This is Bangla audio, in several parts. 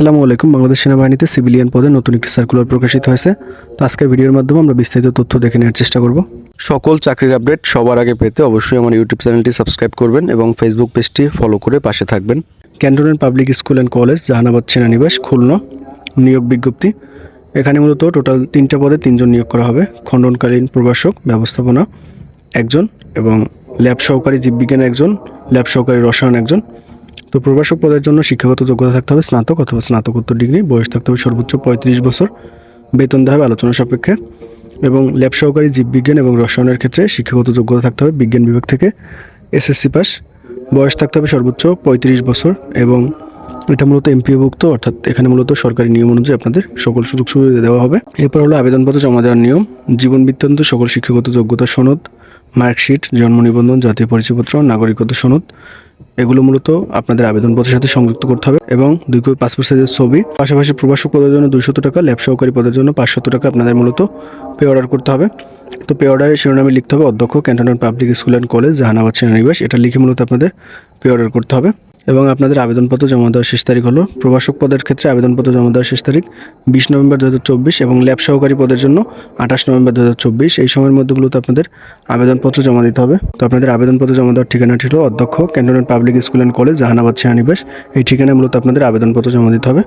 আসসালামু আলাইকুম। বাংলাদেশ সেনাবাহিনীতে সিভিলিয়ান পদে নতুন একটি সার্কুলার প্রকাশিত হয়েছে। তো আজকের ভিডিওর মাধ্যমে আমরা বিস্তারিত তথ্য দেখে নেওয়ার চেষ্টা করব। সকল চাকরির আপডেট সবার আগে পেতে অবশ্যই আমার ইউটিউব চ্যানেলটি সাবস্ক্রাইব করবেন এবং ফেসবুক পেজটি ফলো করে পাশে থাকবেন। Cantonment public school and college Jahanabad সেনানিবাস Khulna নিয়োগ বিজ্ঞপ্তি। এখানে মূলত টোটাল তিনটা পদে তিনজন নিয়োগ করা হবে। খণ্ডনকালীন প্রভাষক ব্যবস্থাপনা একজন এবং ল্যাব সহকারী জীববিজ্ঞান একজন ল্যাব সহকারী রসায়ন একজন। তো প্রভাষক পদের জন্য শিক্ষাগত যোগ্যতা থাকতে হবে, স্নাতক অথবা স্নাতকোত্তর ডিগ্রি, বয়স থাকতে হবে সর্বোচ্চ পঁয়ত্রিশ বছর। বেতন দেওয়া হবে আলোচনা সাপেক্ষে এবং ল্যাব সহকারী জীববিজ্ঞান এবং রসায়নের ক্ষেত্রে শিক্ষাগত যোগ্যতা থাকতে হবে বিজ্ঞান বিভাগ থেকে। এসএসসি পাস, বয়স থাকতে হবে সর্বোচ্চ পঁয়ত্রিশ বছর এবং এটা মূলত এমপিওভুক্ত, অর্থাৎ এখানে মূলত সরকারি নিয়ম অনুযায়ী আপনাদের সকল সুযোগ সুবিধা দেওয়া হবে। এরপর হলো আবেদনপত্র জমা দেওয়ার নিয়ম, জীবন বৃত্তান্ত, সকল শিক্ষাগত যোগ্যতা সনদ, মার্কশিট, জন্ম নিবন্ধন, জাতীয় পরিচয়পত্র, নাগরিকত্ব সনদ এগুলো মূলত আপনাদের আবেদনপত্রের সাথে সংযুক্ত করতে হবে এবং দুই কপি পাসপোর্ট সাইজের ছবি, পাশাপাশি প্রবাসক পদের জন্য দুইশত টাকা, ল্যাব সহকারী পদের জন্য পাঁচশত টাকা আপনাদের মূলত পে অর্ডার করতে হবে। তো পে অর্ডারের শিরোনামে লিখতে হবে অধ্যক্ষ, cantonment public school and college, Jahanabad সেনানিবাস। এটা লিখে মূলত আপনাদের পে অর্ডার করতে হবে। এবং আপনাদের আবেদনপত্র জমা দেওয়ার শেষ তারিখ হলো প্রবাসক পদের ক্ষেত্রে আবেদনপত্র জমা দেওয়ার শেষ তারিখ বিশ নভেম্বর দু হাজার চব্বিশ এবং ল্যাব সহকারী পদের জন্য আঠাশ নভেম্বর দু হাজার চব্বিশ। এই সময়ের মধ্যে মূলত আপনাদের আবেদনপত্র জমা দিতে হবে। তো আপনাদের আবেদনপত্র জমা দেওয়ার ঠিকানাটি হলো অধ্যক্ষ cantonment public school and college, Jahanabad সেনানিবাস এই ঠিকানায় মূলত আপনাদের আবেদনপত্র জমা দিতে হবে।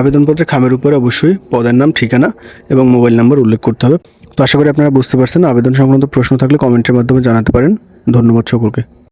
আবেদনপত্রের খামের উপরে অবশ্যই পদের নাম, ঠিকানা এবং মোবাইল নাম্বার উল্লেখ করতে হবে। তো আশা করি আপনারা বুঝতে পারছেন, আবেদন সংক্রান্ত প্রশ্ন থাকলে কমেন্টের মাধ্যমে জানাতে পারেন। ধন্যবাদ সকলকে।